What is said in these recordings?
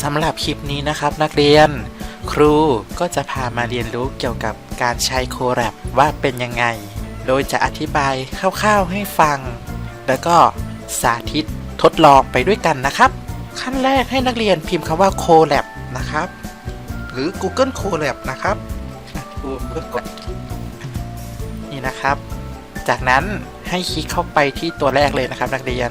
สำหรับคลิปนี้นะครับนักเรียน ครูก็จะพามาเรียนรู้เกี่ยวกับการใช้โคแรปว่าเป็นยังไง โดยจะอธิบายคร่าวๆให้ฟัง แล้วก็สาธิตทดลองไปด้วยกันนะครับ ขั้นแรกให้นักเรียนพิมพ์คำว่าโคแรปนะครับ หรือ Google Colab นะครับครูเพิ่งกดนี่นะครับ จากนั้นให้คลิกเข้าไปที่ตัวแรกเลยนะครับนักเรียน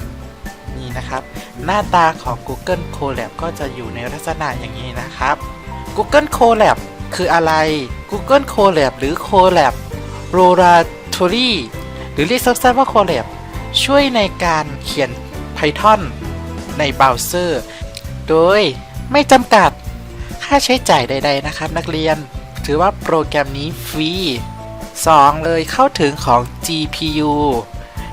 นี่นะครับ หน้าตาของ Google Colab ก็จะอยู่ในลักษณะอย่างนี้นะครับ Google Colab คืออะไร Google Colab หรือ Colab Laboratory หรือเรียกสั้นๆว่า Colab ช่วยในการเขียน Python ในเบราว์เซอร์ โดยไม่จำกัดค่าใช้จ่ายใด ๆ นะครับ นักเรียน ถือว่าโปรแกรมนี้ฟรี 2 เลยเข้าถึงของ GPU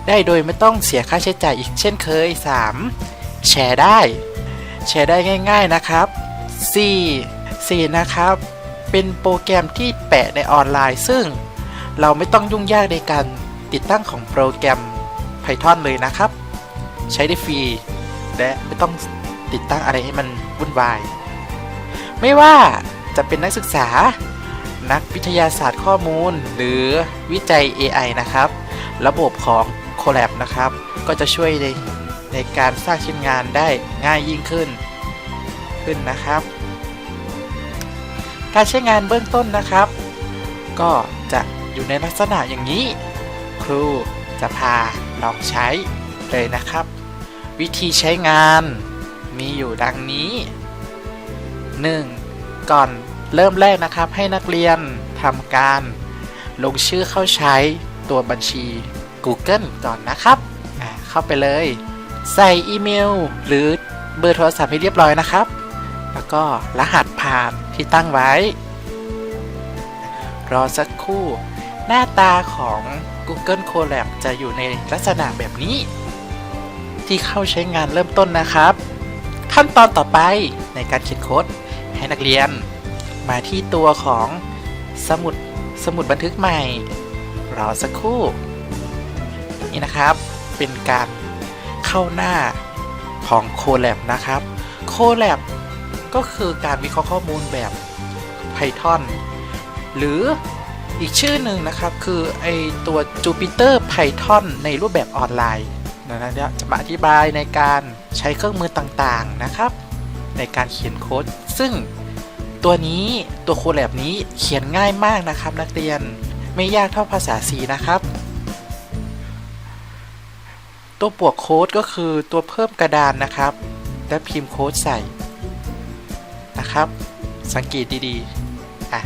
ได้โดยไม่ต้องเสียค่าใช้จ่ายอีกเช่นเคย 3. แชร์ได้ แชร์ได้ง่าย ๆนะครับ 4. 4นะครับ เป็นโปรแกรมที่แปะในออนไลน์ ซึ่งเราไม่ต้องยุ่งยากในการติดตั้งของโปรแกรม Python เลยนะครับ ใช้ได้ฟรี และไม่ต้องติดตั้งอะไรให้มันวุ่นวาย ไม่ว่าจะเป็นนักศึกษา นักวิทยาศาสตร์ข้อมูล หรือวิจัย AI นะครับ ระบบของ Colab นะครับ ก็จะช่วยในในการสร้างชิ้นงานได้ง่ายยิ่งขึ้นขึ้นนะครับ การใช้งานเบื้องต้นนะครับ ก็จะอยู่ในลักษณะอย่างนี้ ครูจะพาลองใช้เลยนะครับ วิธีใช้งานมีอยู่ดังนี้ 1. ก่อนเริ่มแรกนะครับให้นักเรียนทำการลงชื่อเข้าใช้ตัวบัญชี Google ก่อนนะครับเข้าไปเลย ใส่อีเมล หรือเบอร์โทรศัพท์ให้เรียบร้อยนะครับ แล้วก็รหัสผ่านที่ตั้งไว้ รอสักครู่ หน้าตาของ Google Colab จะอยู่ในลักษณะแบบนี้ ที่เข้าใช้งานเริ่มต้นนะครับ ขั้นตอนต่อไปในการเขียนโค้ดให้นักเรียน มาที่ตัวของสมุดสมุดบันทึกใหม่ รอสักครู่ นี่นะครับ เป็นการเข้าหน้าของ Colab นะครับ Colab ก็คือการวิเคราะห์ข้อมูลแบบ Python หรืออีกชื่อหนึ่งนะครับ คือไอตัว Jupyter Python ในรูปแบบออนไลน์นะเนี่ยจะมาอธิบายในการใช้เครื่องมือต่างๆนะครับ ในการเขียนโค้ด ซึ่งตัวนี้ตัวโคแลบนี้เขียนง่ายมากนะครับ นักเรียนไม่ยากเท่าภาษา C นะครับ ตัวปวกโค้ดก็คือตัวเพิ่มกระดานนะครับ และพิมพ์โค้ดใส่นะครับ สังเกตดีๆอะ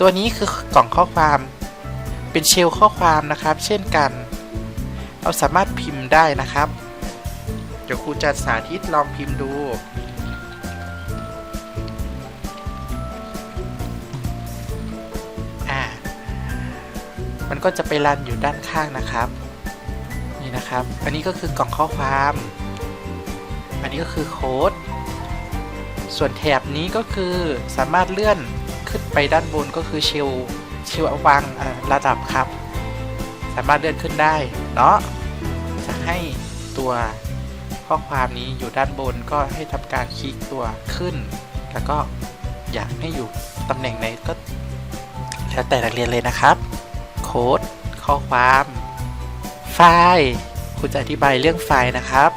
ตัวนี้คือกล่องข้อความเป็นเชลข้อความนะครับ เช่นกัน เราสามารถพิมพ์ได้นะครับ เดี๋ยวครูจะสาธิตลองพิมพ์ดูอ่ามันก็จะไปรันอยู่ด้านข้างนะครับ นะครับ อันนี้ก็คือกล่องข้อความ อันนี้ก็คือโค้ด ส่วนแถบนี้ก็คือสามารถเลื่อนขึ้นไปด้านบนก็คือเชลเชลวางระดับครับ สามารถเลื่อนขึ้นได้เนาะ จะให้ตัวข้อความนี้อยู่ด้านบนก็ให้ทำการคลิกตัวขึ้น แล้วก็อยากให้อยู่ตำแหน่งไหนก็แล้วแต่นักเรียนเลยนะครับ โค้ดข้อความ ไฟล์คุณจะอธิบายเรื่องไฟล์นะครับ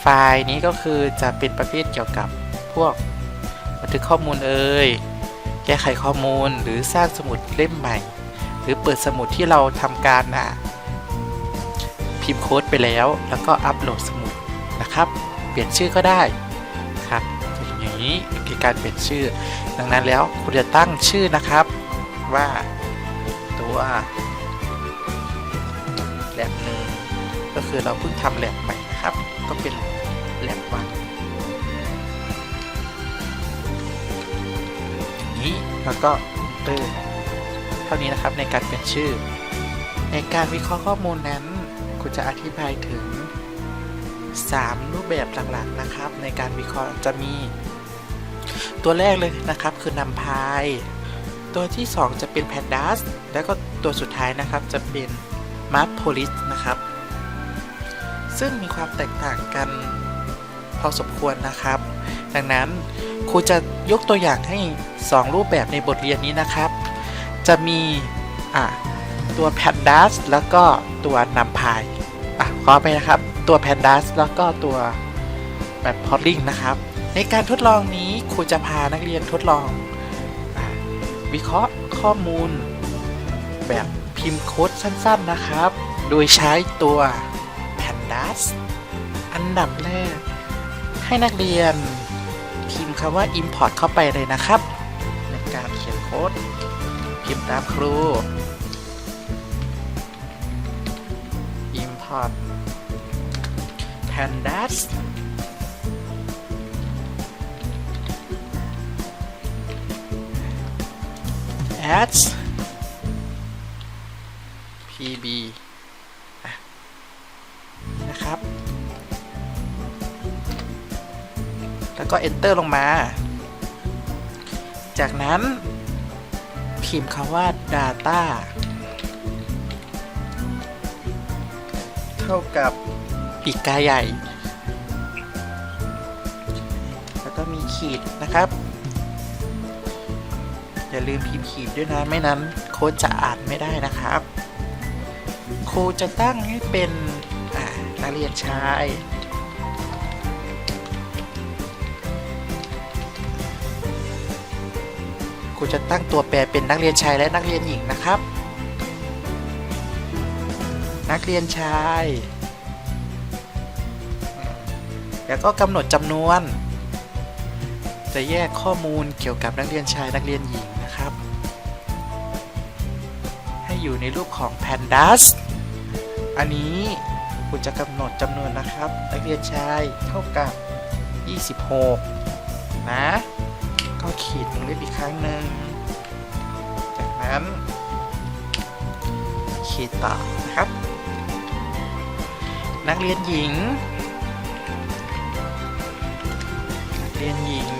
ไฟล์นี้ก็คือจะเป็นประเภทเกี่ยวกับพวกบันทึกข้อมูลเอ่ยแก้ไขข้อมูลหรือสร้างสมุดเล่มใหม่ หรือเปิดสมุดที่เราทำการอะพิมพ์โค้ดไปแล้ว แล้วก็อัปโหลดสมุดนะครับ เปลี่ยนชื่อก็ได้ครับอย่างนี้คือการเปลี่ยนชื่อ ดังนั้นแล้วคุณจะตั้งชื่อนะครับว่าตัว แลบหนึ่งก็คือเราเพิ่งทำแลบใหม่นะครับ ก็เป็นแลบวันนี้แล้วก็เตอร์เท่านี้นะครับในการเปลี่ยนชื่อ ในการวิเคราะห์ข้อมูลนั้นคุณจะอธิบายถึง 3 รูปแบบหลักๆนะครับ ในการวิเคราะห์จะมี ตัวแรกเลยนะครับคือนำพายตัวที่ 2 จะเป็น pandas แล้วก็ตัวสุดท้ายนะครับจะเป็น m a p p o l i s นะครับ ซึ่งมีความแตกต่างกันพอสมควรนะครับ ดังนั้นครูจะยกตัวอย่างให้ 2 รูปแบบในบทเรียนนี้นะครับ จะมีะตัว pandas แล้วก็ตัวนำพายอะขอไปนะครับ ตัว pandas แล้วก็ตัวแบบ plotting นะครับ ในการทดลองนี้ครูจะพานักเรียนทดลองอวิเคราะห์ข้อมูลแบบ พิมพ์โค้ดสั้นๆนะครับ โดยใช้ตัว pandas อันดับแรก ให้นักเรียน พิมพ์คำว่า import เข้าไปเลยนะครับ ในการเขียนโค้ด พิมพ์ตามครู import pandas ads pb อ่ะนะครับ แล้วก็ enter ลงมา จากนั้น พิมพ์คำว่า data เท่ากับปีกกาใหญ่ แล้วก็มีขีดนะครับอย่าลืมพิมพ์ขีดด้วยนะ ไม่นั้น โค้ดจะอ่านไม่ได้นะครับ รูจะตั้งให้เป็นนักเรียนชาย ครูจะตั้งตัวแปรเป็นนักเรียนชายและนักเรียนหญิงนะครับ นักเรียนชาย แล้วก็กำหนดจำนวน จะแยกข้อมูลเกี่ยวกับนักเรียนชายนักเรียนหญิงนะครับ ให้อยู่ในรูปของ pandas อันนี้คุณจะกำหนดจำนวนนะครับ นักเรียนชายเท่ากับ 26 นะ ก็ขีดวงเล็บอีกครั้งหนึ่ง จากนั้น ขีดต่อนะครับ นักเรียนหญิง นักเรียนหญิง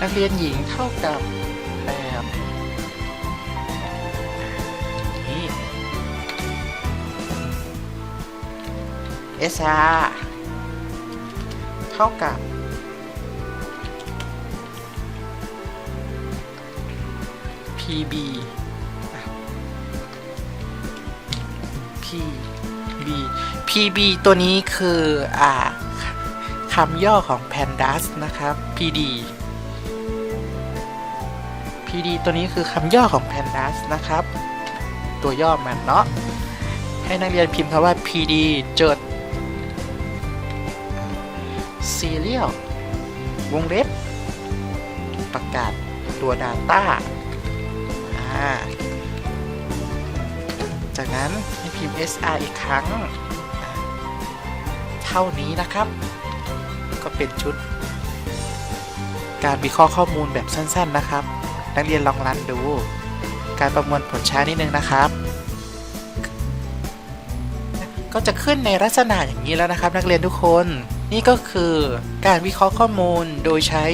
นักเรียนหญิงเท่ากับแบบนี้ SR เท่ากับ PB PB PB ตัวนี้คือ อ่าคำย่อของ Pandas นะครับ PD PD ตัวนี้คือคำย่อของ Pandas นะครับ ตัวย่อมันเนาะให้นักเรียนพิมพ์คำว่า PD จด serial วงเล็บ ประกาศตัว Data าจากนั้นให้พิมพ์ SR อีกครั้ง เท่านี้นะครับ ก็เป็นชุด การวิเคราะห์ข้อมูลแบบสั้น ๆนะครับ นักเรียนลองรันดู การประมวลผลช้านิดนึงนะครับ ก็จะขึ้นในลักษณะอย่างนี้แล้วนะครับ นักเรียนทุกคน นี่ก็คือการวิเคราะห์ข้อมูลโดยใช้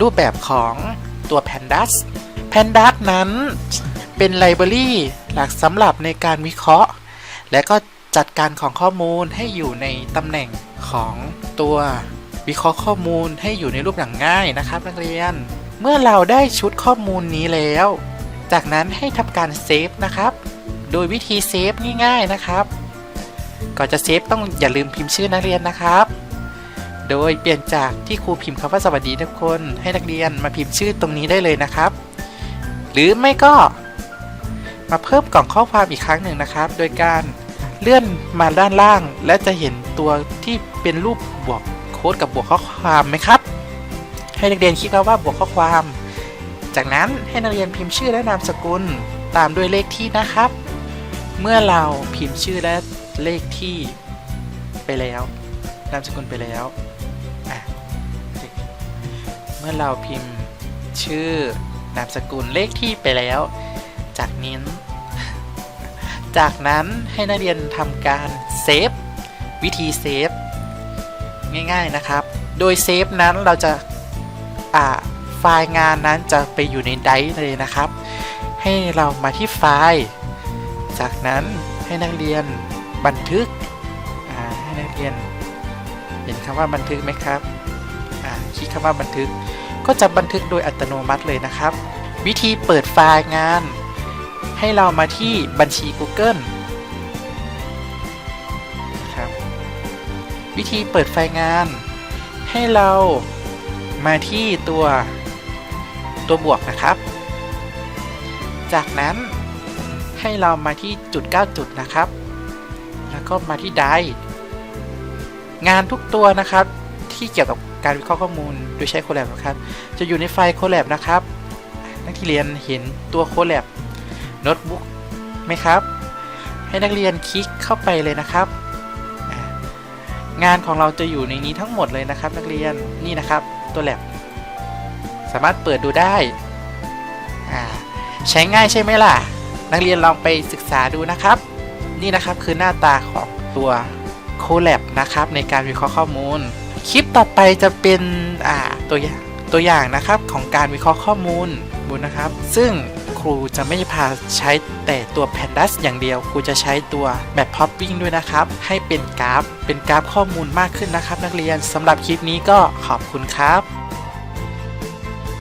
รูปแบบของตัว Pandas Pandas นั้นเป็นไลบรารีหลักสำหรับในการวิเคราะห์ และก็จัดการของข้อมูลให้อยู่ในตำแหน่งของตัววิเคราะห์ข้อมูลให้อยู่ในรูปอย่างง่ายนะครับ นักเรียน เมื่อเราได้ชุดข้อมูลนี้แล้ว จากนั้นให้ทำการเซฟนะครับ โดยวิธีเซฟง่ายๆนะครับ ก่อนจะเซฟต้องอย่าลืมพิมพ์ชื่อนักเรียนนะครับ โดยเปลี่ยนจากที่ครูพิมพ์คำว่าสวัสดีทุกคนให้นักเรียนมาพิมพ์ชื่อตรงนี้ได้เลยนะครับ หรือไม่ก็ มาเพิ่มกล่องข้อความอีกครั้งหนึ่งนะครับ โดยการเลื่อนมาด้านล่าง และจะเห็นตัวที่เป็นรูปบวกโค้ดกับบวกข้อความไหมครับ ให้นักเรียนคลิกคำว่าบวกข้อความ จากนั้นให้นักเรียนพิมพ์ชื่อและนามสกุล ตามด้วยเลขที่นะครับ เมื่อเราพิมพ์ชื่อและเลขที่ไปแล้ว นามสกุลไปแล้วเมื่อเราพิมพ์ชื่อนามสกุลเลขที่ไปแล้ว จากนี้จากนั้นให้นักเรียนทำการเซฟวิธีเซฟง่ายๆนะครับ โดยเซฟนั้นเราจะ ไฟล์งานนั้นจะไปอยู่ในไดร์เลยนะครับ ให้เรามาที่ไฟล์ จากนั้นให้นักเรียนบันทึกให้นักเรียน เห็นคำว่าบันทึกไหมครับคลิกคำว่าบันทึก ก็จะบันทึกโดยอัตโนมัติเลยนะครับ วิธีเปิดไฟล์งาน ให้เรามาที่บัญชี Google ครับ วิธีเปิดไฟล์งาน ให้เรา มาที่ตัวตัวบวกนะครับ จากนั้นให้เรามาที่จุด 9 จุดนะครับ แล้วก็มาที่ไดงานทุกตัวนะครับ ที่เกี่ยวกับการวิเคราะห์ข้อมูลโดยใช้โคแลบนะครับ จะอยู่ในไฟล์โคแลบนะครับ นักเรียนเห็นตัวโคแลบโน้ตบุ๊กไหมครับ ให้นักเรียนคลิกเข้าไปเลยนะครับ งานของเราจะอยู่ในนี้ทั้งหมดเลยนะครับ นักเรียนนี่นะครับ ตัวแลบสามารถเปิดดูได้ ใช้ง่ายใช่ไหมล่ะ นักเรียนลองไปศึกษาดูนะครับ นี่นะครับคือหน้าตาของตัวโคแลบนะครับ ในการวิเคราะห์ข้อมูล คลิปต่อไปจะเป็นตัวอย่างตัวอย่างนะครับของการวิเคราะห์ข้อมูลบุญนะครับ ซึ่ง ครูจะไม่พาใช้แต่ตัว Pandas อย่างเดียว ครูจะใช้ตัว Map Popping ด้วยนะครับ ให้เป็นกราฟ เป็นกราฟข้อมูลมากขึ้นนะครับ นักเรียนสำหรับคลิปนี้ก็ขอบคุณครับ